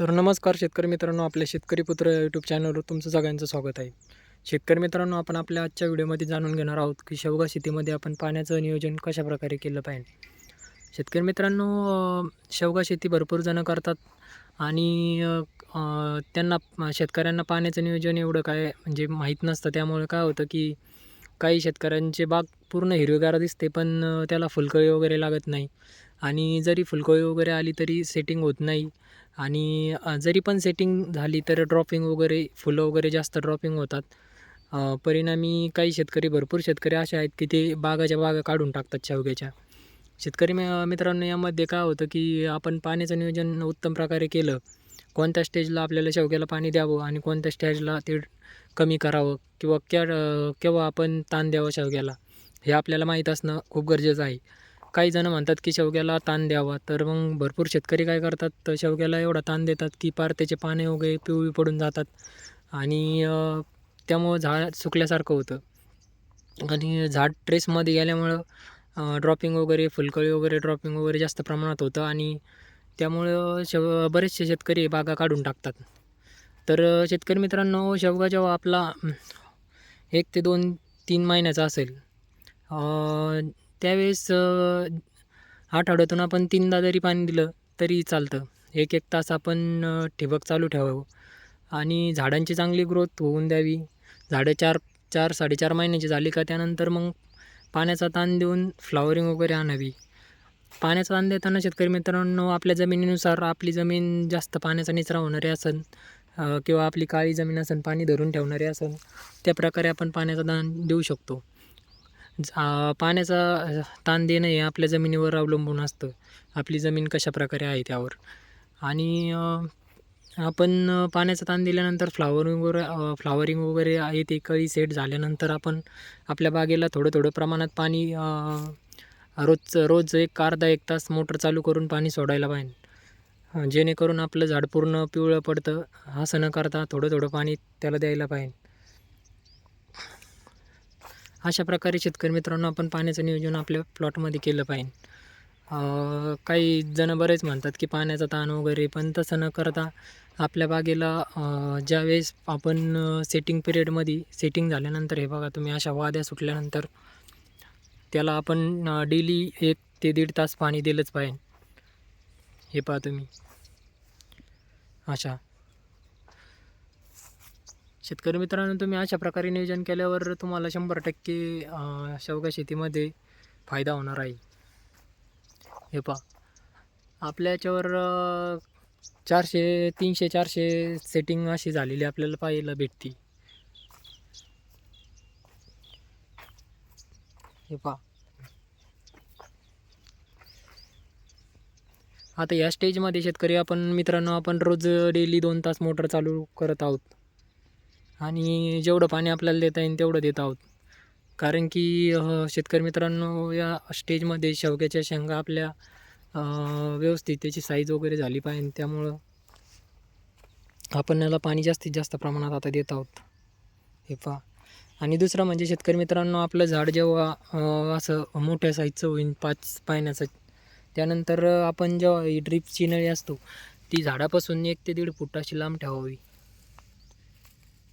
तर नमस्कार शेतकरी मित्रांनो आपल्या शेतकरी पुत्र यूट्यूब चॅनलवर तुमचं सगळ्यांचं स्वागत आहे. शेतकरी मित्रांनो आपण आपल्या आजच्या व्हिडिओमध्ये जाणून घेणार आहोत की शेवगा शेतीमध्ये आपण पाण्याचं नियोजन कशा प्रकारे केलं पाहिजे. शेतकरी मित्रांनो शेवगा शेती भरपूर जणं करतात आणि त्यांना शेतकऱ्यांना पाण्याचं नियोजन एवढं काय म्हणजे माहीत नसतं. त्यामुळे काय होतं की काही शेतकऱ्यांचे बाग पूर्ण हिरवेगार दिसते पण त्याला फुलकळी वगैरे लागत नाही. आणि जरी फुलकोळी वगैरे आली तरी सेटिंग होत नाही. आणि जरी पण सेटिंग झाली तर ड्रॉपिंग वगैरे फुलं वगैरे जास्त ड्रॉपिंग होतात. परिणामी काही शेतकरी भरपूर शेतकरी असे आहेत की ते बागाच्या बागा काढून टाकतात शेवग्याच्या. शेतकरी मित्रांनो यामध्ये काय होतं की आपण पाण्याचं नियोजन उत्तम प्रकारे केलं कोणत्या स्टेजला आपल्याला शेवग्याला पाणी द्यावं आणि कोणत्या स्टेजला ते कमी करावं किंवा क्या केव्हा आपण ताण द्यावं शेवग्याला हे आपल्याला माहीत असणं खूप गरजेचं आहे. काही जण म्हणतात की शेवग्याला ताण द्यावा. तर मग भरपूर शेतकरी काय करतात? तर शेवग्याला एवढा ताण देतात की पार त्याचे पाने वगैरे पिवळी पडून जातात. आणि त्यामुळं झाड सुकल्यासारखं होतं. आणि झाड ट्रेसमध्ये गेल्यामुळं ड्रॉपिंग वगैरे फुलकळी वगैरे ड्रॉपिंग वगैरे जास्त प्रमाणात होतं. आणि त्यामुळं शेव बरेचसे शेतकरी बागा काढून टाकतात. तर शेतकरी मित्रांनो शेवगा जेव्हा आपला एक ते दोन तीन महिन्याचा असेल. त्यावेळेस आठवड्यातून आपण तीनदा जरी पाणी दिलं तरी चालतं. एक एक तास आपण ठिबक चालू ठेवावं. आणि झाडांची चांगली ग्रोथ होऊन द्यावी. झाडं चार चार साडेचार महिन्याची झाली का त्यानंतर मग पाण्याचा ताण देऊन फ्लॉवरिंग वगैरे आणावी. पाण्याचा ताण देताना शेतकरी मित्रांनो आपल्या जमिनीनुसार आपली जमीन जास्त पाण्याचा निचरा होणारी असेल किंवा आपली काळी जमीन असेल पाणी धरून ठेवणारी असेल त्या प्रकारे आपण पाण्याचा दान देऊ शकतो. झा पाण्याचा ताण देणं हे आपल्या जमिनीवर अवलंबून असतं. आपली जमीन कशा प्रकारे आहे त्यावर. आणि आपण पाण्याचा ताण दिल्यानंतर फ्लावरिंग वगैरे फ्लावरिंग वगैरे आहे ते कळी सेट झाल्यानंतर आपण आपल्या बागेला थोडं थोडं प्रमाणात पाणी रोज रोज एक अर्धा एक तास मोटर चालू करून पाणी सोडायला पाहिजे. जेणेकरून आपलं झाड पूर्ण पिवळं पडतं. असं न करता थोडं थोडं पाणी त्याला द्यायला पाहिजे. अशा प्रकारे शेतकरी मित्रांनो आपण पाण्याचं नियोजन आपल्या प्लॉटमध्ये केलं पाहिजे. काही जणं बरेच म्हणतात की पाण्याचा ताण वगैरे पण तसं न करता आपल्या बागेला ज्यावेळेस आपण सेटिंग पिरियडमध्ये सेटिंग झाल्यानंतर हे बघा तुम्ही अशा वाद्या सुटल्यानंतर त्याला आपण डेली एक ते दीड तास पाणी दिलंच पाहिजे. हे पहा तुम्ही. अशा. शेतकरी मित्रांनो तुम्ही अशा प्रकारे नियोजन केल्यावर तुम्हाला शंभर टक्के शेवगा शेतीमध्ये फायदा होणार आहे. हे पहा. आपल्या याच्यावर चारशे तीनशे चारशे सेटिंग अशी झालेली आपल्याला पाहायला भेटते. हे पहा. आता या स्टेजमध्ये शेतकरी आपण मित्रांनो आपण रोज डेली दोन तास मोटर चालू करत आहोत. आणि जेवढं पाणी आपल्याला देता येईल तेवढं देत आहोत. कारण की शेतकरी मित्रांनो या स्टेजमध्ये शेवग्याच्या शेंगा आपल्या व्यवस्थित त्याची साईज वगैरे झाली पाहिजे. त्यामुळं आपण याला पाणी जास्तीत जास्त प्रमाणात आता देत आहोत. हे पहा. आणि दुसरं म्हणजे शेतकरी मित्रांनो आपलं झाड जेव्हा असं मोठ्या साईजचं होईल पाच पाण्याचं त्यानंतर आपण जेव्हा ही ड्रीपची नळी असतो ती झाडापासून एक ते दीड फूट अशी लांब ठेवावी.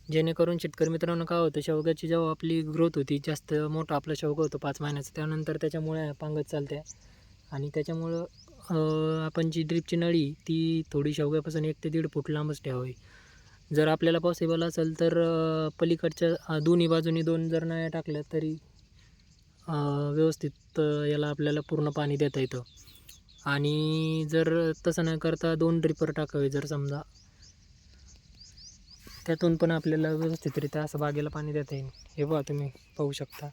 जेणेकरून शेतकरी मित्रांनो काय होतं शेवग्याची जेव्हा आपली ग्रोथ होती जास्त मोठं आपलं शेवगा होतं पाच महिन्याचं त्यानंतर त्याच्यामुळे पांगत चालते. आणि त्याच्यामुळं आपण जी ड्रीपची नळी ती थोडी शेवग्यापासून एक ते दीड फूट लांबच ठेवावी. जर आपल्याला पॉसिबल असेल तर पलीकडच्या दोन्ही बाजूनी दोन जर नळ्या टाकल्या तरी व्यवस्थित याला आपल्याला पूर्ण पाणी देता येतं. आणि जर तसं न करता दोन ड्रिपर टाकावे जर समजा त्यातून पण आपल्याला व्यवस्थितरित्या असं बागेला पाणी देता येईल. हे बघा तुम्ही पाहू शकता.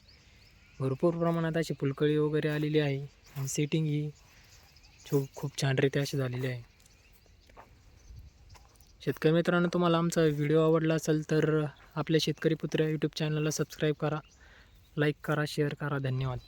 भरपूर प्रमाणात अशी फुलकळी वगैरे आलेली आहे. आणि सेटिंग ही खूप खूप छानरीत्या अशी झालेली आहे. शेतकरी मित्रांनो तुम्हाला आमचा व्हिडिओ आवडला असेल तर आपल्या शेतकरी पुत्र यूट्यूब चॅनलला सबस्क्राईब करा. लाईक करा शेअर करा. धन्यवाद.